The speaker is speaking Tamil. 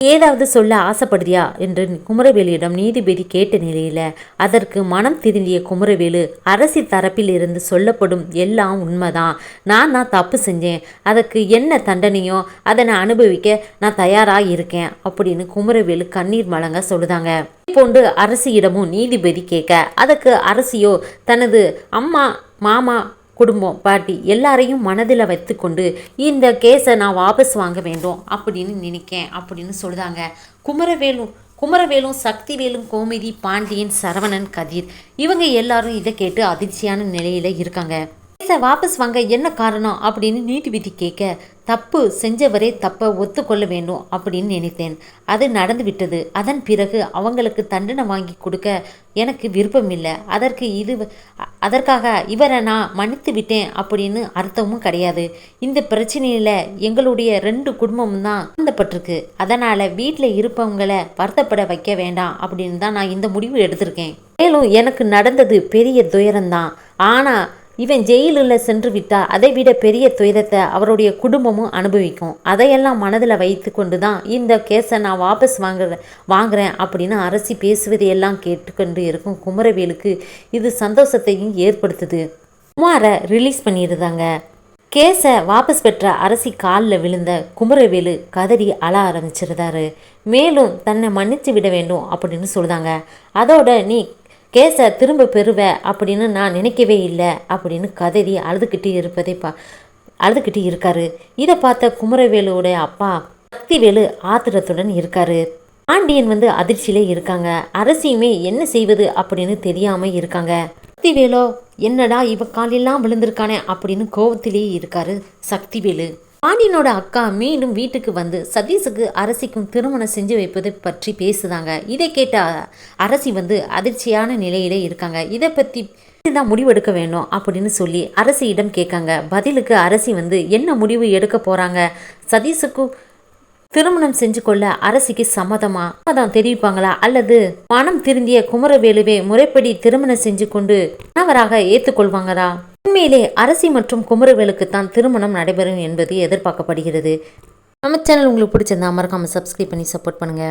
ஏதாவது சொல்ல ஆசைப்படுறியா? என்று குமரவேலியிடம் நீதிபதி கேட்ட நிலையில அதற்கு மனம் திருந்திய குமரவேலு அரசி தரப்பில் இருந்து சொல்லப்படும் எல்லாம் உண்மைதான். நான் தான் தப்பு செஞ்சேன். அதற்கு என்ன தண்டனையோ அதை நான் அனுபவிக்க நான் தயாராக இருக்கேன் அப்படின்னு குமரவேலு கண்ணீர் மலங்க சொல்லுதாங்க. போன்று அரசியிடமும் நீதிபதி கேட்க அதற்கு அரசியோ தனது அம்மா மாமா குடும்பம் பாட்டி எல்லாரையும் மனதில் வைத்துக்கொண்டு இந்த கேஸை நான் வாபஸ் வாங்க வேண்டும் அப்படின்னு நினைக்கேன் அப்படின்னு சொல்லுதாங்க. குமரவேலும் குமரவேலும் சக்திவேலும் கோமதி பாண்டியன் சரவணன் கதிர் இவங்க எல்லாரும் இதை கேட்டு அதிர்ச்சியான நிலையில் இருக்காங்க. கேஸை வாபஸ் வாங்க என்ன காரணம்? அப்படின்னு நீதிபதி கேட்க தப்பு செஞ்சவரே தப்பை ஒத்துக்கொள்ள வேண்டும் அப்படின்னு நினைத்தேன். அது நடந்து விட்டது அதன் பிறகு அவங்களுக்கு தண்டனை வாங்கி கொடுக்க எனக்கு விருப்பம் இல்லை அதற்கு இது அதற்காக இவரை நான் மன்னித்து விட்டேன் அப்படின்னு அர்த்தமும் கிடையாது. இந்த பிரச்சனையில் எங்களுடைய ரெண்டு குடும்பமும் தான் சம்மந்தப்பட்டிருக்கு அதனால் வீட்டில் இருப்பவங்களை வருத்தப்பட வைக்க வேண்டாம் அப்படின்னு தான் நான் இந்த முடிவு எடுத்திருக்கேன். மேலும் எனக்கு நடந்தது பெரிய துயரம்தான். ஆனால் இவன் ஜெயிலில் சென்று விட்டால் அதை விட பெரிய துயரத்தை அவருடைய குடும்பமும் அனுபவிக்கும். அதையெல்லாம் மனதில் வைத்து கொண்டு தான் இந்த கேஸை நான் வாபஸ் வாங்குற வாங்குறேன் அப்படின்னு அரசி பேசுவதையெல்லாம் கேட்டுக்கொண்டு இருக்கும் குமரவேலுக்கு இது சந்தோஷத்தையும் ஏற்படுத்துது. குமாரை ரிலீஸ் பண்ணிடுதாங்க கேஸை வாபஸ் பெற்ற அரசி காலில் விழுந்த குமரவேலு கதறி அழ ஆரம்பிச்சிருந்தாரு மேலும் தன்னை மன்னிச்சு விட வேண்டும் அப்படின்னு சொல்லுதாங்க அதோட நீ கேஸை திரும்ப பெறுவ அப்படின்னு நான் நினைக்கவே இல்லை அப்படின்னு கதறி அழுதுகிட்டு இருப்பதை பா அழுதுகிட்டு இருக்காரு. இதை பார்த்த குமரவேலுவோட அப்பா சக்திவேலு ஆத்திரத்துடன் இருக்காரு. பாண்டியன் வந்து அதிர்ச்சியிலே இருக்காங்க. அரசியுமே என்ன செய்வது அப்படின்னு தெரியாம இருக்காங்க. சக்திவேலோ என்னடா இவ காலெல்லாம் விழுந்திருக்கானே அப்படின்னு கோபத்திலேயே இருக்காரு சக்திவேலு. பாண்டியனோட அக்கா மீண்டும் வீட்டுக்கு வந்து சதீஷுக்கு அரசிக்கும் திருமணம் செஞ்சு வைப்பது பற்றி பேசுதாங்க. இதை கேட்ட அரசி வந்து அதிர்ச்சியான நிலையிலே இருக்காங்க. இதை பற்றி தான் முடிவெடுக்க வேணும் அப்படின்னு சொல்லி அரசியிடம் கேட்காங்க. பதிலுக்கு அரசி வந்து என்ன முடிவு எடுக்க போகிறாங்க சதீஷுக்கு திருமணம் செஞ்சு கொள்ள அரசிக்கு சம்மதமா? சம்மதம் தெரிவிப்பாங்களா? அல்லது மனம் திருந்திய குமரவேலுவே முறைப்படி திருமணம் செஞ்சு கொண்டு கணவராக ஏற்றுக்கொள்வாங்களா உண்மையிலே அரசி மற்றும் குமரவேலுக்கு தான் திருமணம் நடைபெறும் என்பது எதிர்பார்க்கப்படுகிறது. நம்ம சேனல் உங்களுக்கு பிடிச்சிருந்தா மறக்காமல் சப்ஸ்கிரைப் பண்ணி சப்போர்ட் பண்ணுங்க.